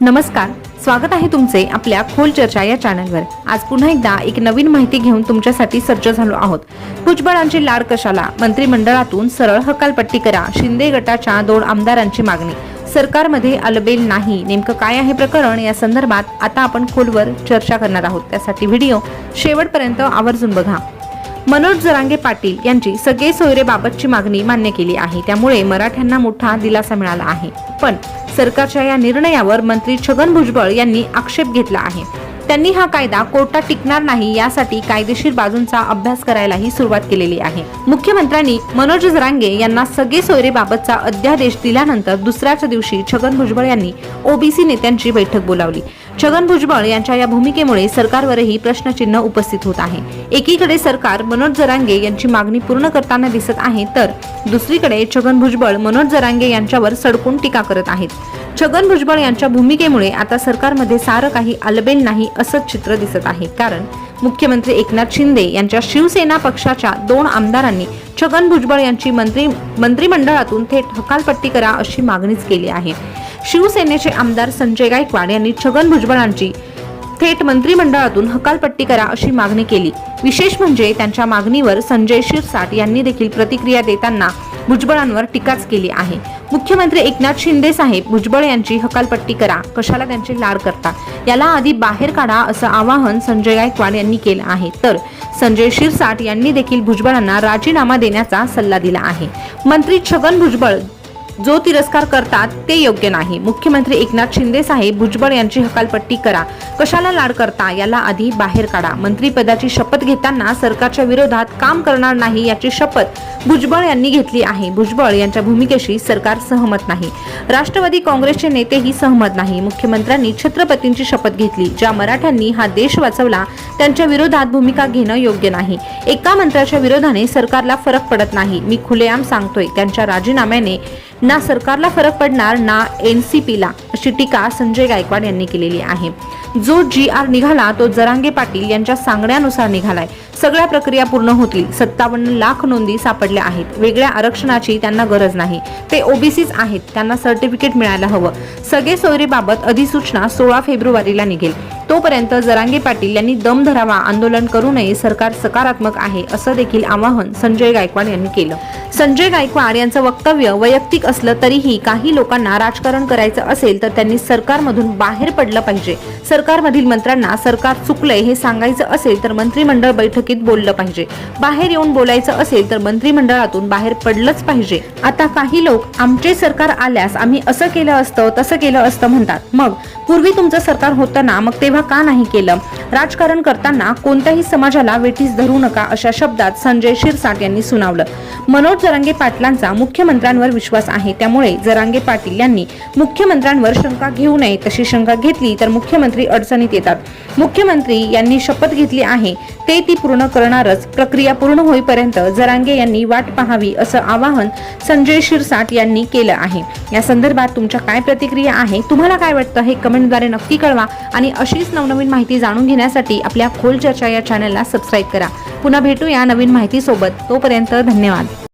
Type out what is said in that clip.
नमस्कार स्वागत आहे तुमचे आपल्या खोल चर्चा या चॅनलवर. आज पुन्हा एकदा एक नवीन माहिती घेऊन तुमच्यासाठी सज्ज झालो आहोत. भुजबळांची लाड कशाला? मंत्रिमंडळातून सरळ हकालपट्टी करा शिंदे गटाच्या दोन आमदारांची मागणी. सरकारमध्ये अलबेल नाही नेमकं काय आहे प्रकरण? या संदर्भात आता आपण खोलवर चर्चा करणार आहोत. त्यासाठी व्हिडिओ शेवटपर्यंत आवर्जून बघा. मनोज जरांगे पाटील यांची सगळे सोयरेबाबतची मागणी मान्य केली आहे. त्यामुळे मराठ्यांना मोठा दिलासा मिळाला आहे. पण सरकारच्या या निर्णयावर मंत्री छगन भुजबळ यांनी आक्षेप घेतला आहे. त्यांनी हा कायदा कोर्टात टिकणार नाही यासाठी कायदेशीर बाजूंचा अभ्यास करायलाही सुरुवात केलेली आहे. मुख्यमंत्र्यांनी मनोज जरांगे यांना सगळे सोयरेबाबतचा अध्यादेश दिल्यानंतर दुसऱ्याच दिवशी छगन भुजबळ यांनी ओबीसी नेत्यांची बैठक बोलावली. छगन भुजबळ यांच्या या भूमिकेमुळे सरकारवरही प्रश्नचिन्ह उपस्थित होत आहे. एकीकडे सरकार मनोज जरांगे यांची मागणी पूर्ण करताना दिसत आहे तर दुसरीकडे छगन भुजबळ मनोज जरांगे यांच्यावर सडकून टीका करत आहेत. छगन भुजबळ यांच्या भूमिकेमुळे आता सरकारमध्ये सारं काही अलबेल नाही असंच चित्र दिसत आहे. कारण मुख्यमंत्री एकनाथ शिंदे यांच्या शिवसेना पक्षाच्या दोन आमदारांनी छगन भुजबळ यांची मंत्री मंत्रिमंडळातून थेट हकालपट्टी करा अशी मागणीच केली आहे. शिवसेनेचे आमदार संजय गायकवाड यांनी छगन भुजबळांची थेट मंत्रिमंडळातून हकालपट्टी करा अशी मागणी केली. विशेष म्हणजे त्यांच्या मागणीवर संजय शिरसाट यांनी देखील प्रतिक्रिया देताना भुजबळांवर टीकाच केली आहे. मुख्यमंत्री एकनाथ शिंदे साहेब भुजबळ यांची हकालपट्टी करा कशाला त्यांची लाड करता याला आधी बाहेर काढा असं आवाहन संजय गायकवाड यांनी केलं आहे. तर संजय शिरसाट यांनी देखील भुजबळांना राजीनामा देण्याचा सल्ला दिला आहे. मंत्री छगन भुजबळ जो तिरस्कार करतात ते योग्य नाही. मुख्यमंत्री एकनाथ शिंदे साहेब भुजबळ यांची हकालपट्टी करा. कशाला लाड करता याला आधी बाहेर काढा. मंत्रीपदाची शपथ घेताना सरकारच्या विरोधात काम करणार नाही याची शपथ भुजबळ यांनी घेतली आहे. भुजबळ यांच्या भूमिकेशी सरकार सहमत नाही. राष्ट्रवादी काँग्रेसचे नेतेही सहमत नाही. मुख्यमंत्र्यांनी छत्रपतींची शपथ घेतली ज्या मराठ्यांनी हा देश वाचवला त्यांच्या विरोधात भूमिका घेणं योग्य नाही. एका मंत्र्याच्या विरोधाने सरकारला फरक पडत नाही. मी खुलेआम सांगतोय त्यांच्या राजीनाम्याने ना सरकारला फरक पडणार ना एन सी पीला अशी टीका संजय गायकवाड यांनी केलेली आहे. जो जी आर निघाला तो जरांगे पाटील यांच्या सांगण्यानुसार निघालाय. सगळ्या प्रक्रिया पूर्ण होतील. सत्तावन्न लाख नोंदी सापडल्या आहेत. वेगळ्या आरक्षणाची त्यांना गरज नाही. ते ओबीसीच आहेत. त्यांना सर्टिफिकेट मिळायला हवं. सगळे सोयरीबाबत अधिसूचना सोळा फेब्रुवारीला निघेल. तोपर्यंत जरांगे पाटील यांनी दम धरावा आंदोलन करू नये सरकार सकारात्मक आहे असं देखील आवाहन संजय गायकवाड यांनी केलं. संजय गायकवाड यांचं वक्तव्य वैयक्तिक असलं तरीही काही लोकांना राजकारण करायचं असेल तर त्यांनी सरकारमधून बाहेर पडलं पाहिजे. सरकारमधील मंत्र्यांना सरकार चुकलंय हे सांगायचं असेल तर मंत्रिमंडळ बैठकीत बोललं पाहिजे. बाहेर येऊन बोलायचं असेल तर मंत्रिमंडळातून बाहेर पडलंच पाहिजे. आता काही लोक आमचे सरकार आल्यास आम्ही असं केलं असतं तसं केलं असतं म्हणतात. मग पूर्वी तुमचं सरकार होतं ना मग तेव्हा का नाही केलं? राजकारण करताना कोणत्याही समाजाला वेठीस धरू नका अशा शब्दात संजय शिरसाट यांनी सुनावलं. मनोज जरांगे पाटलांचा मुख्यमंत्र्यांवर विश्वास आहे. त्यामुळे जरांगे पाटील यांनी मुख्यमंत्र्यांवर शंका घेऊ नये तशी शंका घेतली तर मुख्यमंत्री अडचणीत येतात. मुख्यमंत्री यांनी शपथ घेतली आहे ते ती पूर्ण करणारच प्रक्रिया पूर्ण होईपर्यंत जरांगे यांनी वाट पाहावी असं आवाहन संजय शिरसाट यांनी केलं आहे. या संदर्भात तुमच्या काय प्रतिक्रिया आहे तुम्हाला काय वाटतं हे कमेंटद्वारे नक्की कळवा आणि अशीच नवनवीन माहिती जाणून घेण्यासाठी आपल्या खोल चर्चा या चॅनलला सबस्क्राईब करा. पुन्हा भेटूया नवीन माहितीसोबत तोपर्यंत धन्यवाद.